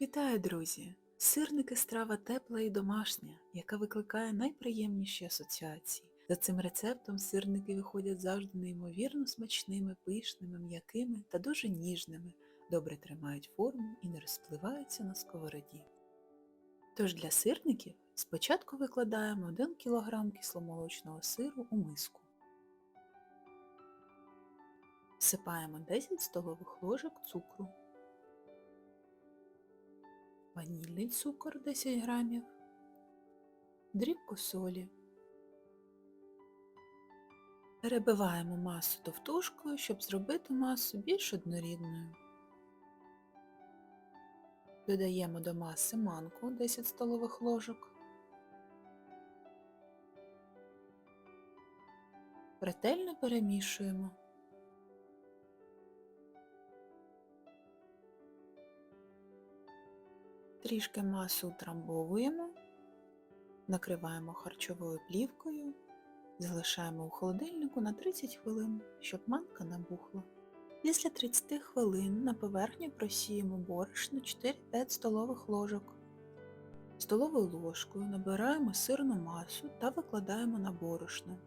Вітаю, друзі! Сирники страва тепла і домашня, яка викликає найприємніші асоціації. За цим рецептом сирники виходять завжди неймовірно смачними, пишними, м'якими та дуже ніжними, добре тримають форму і не розпливаються на сковороді. Тож для сирників спочатку викладаємо 1 кг кисломолочного сиру у миску. Всипаємо 10 столових ложок цукру ванільний цукор 10 грамів, дрібку солі. Перебиваємо масу товтушкою, щоб зробити масу більш однорідною. Додаємо до маси манку 10 столових ложок. Ретельно перемішуємо. Трішки масу утрамбовуємо, накриваємо харчовою плівкою, залишаємо у холодильнику на 30 хвилин, щоб манка набухла. Після 30 хвилин на поверхню просіємо борошно 4-5 столових ложок. Столовою ложкою набираємо сирну масу та викладаємо на борошно.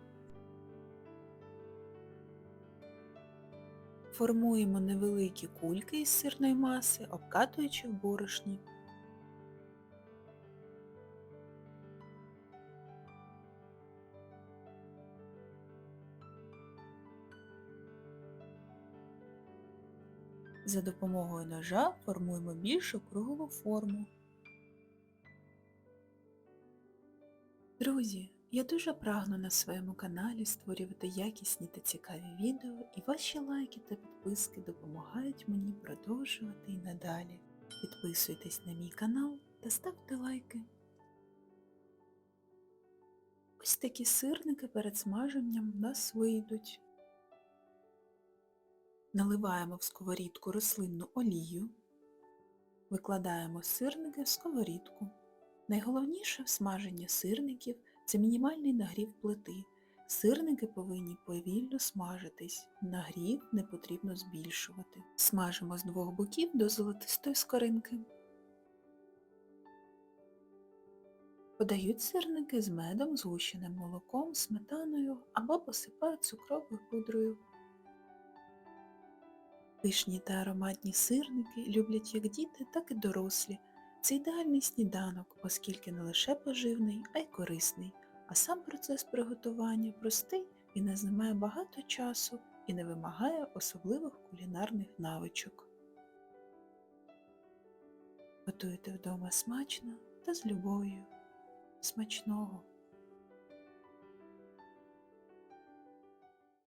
Формуємо невеликі кульки із сирної маси, обкатуючи в борошні. За допомогою ножа формуємо більш округлу форму. Друзі, я дуже прагну на своєму каналі створювати якісні та цікаві відео і ваші лайки та підписки допомагають мені продовжувати і надалі. Підписуйтесь на мій канал та ставте лайки. Ось такі сирники перед смаженням в нас вийдуть. Наливаємо в сковорідку рослинну олію, викладаємо сирники в сковорідку. Найголовніше в смаженні сирників це мінімальний нагрів плити. Сирники повинні повільно смажитись, нагрів не потрібно збільшувати. Смажимо з двох боків до золотистої скоринки. Подають сирники з медом, згущеним молоком, сметаною або посипають цукровою пудрою. Пишні та ароматні сирники люблять як діти, так і дорослі. Це ідеальний сніданок, оскільки не лише поживний, а й корисний, а сам процес приготування простий і не займає багато часу і не вимагає особливих кулінарних навичок. Готуйте вдома смачно та з любов'ю. Смачного!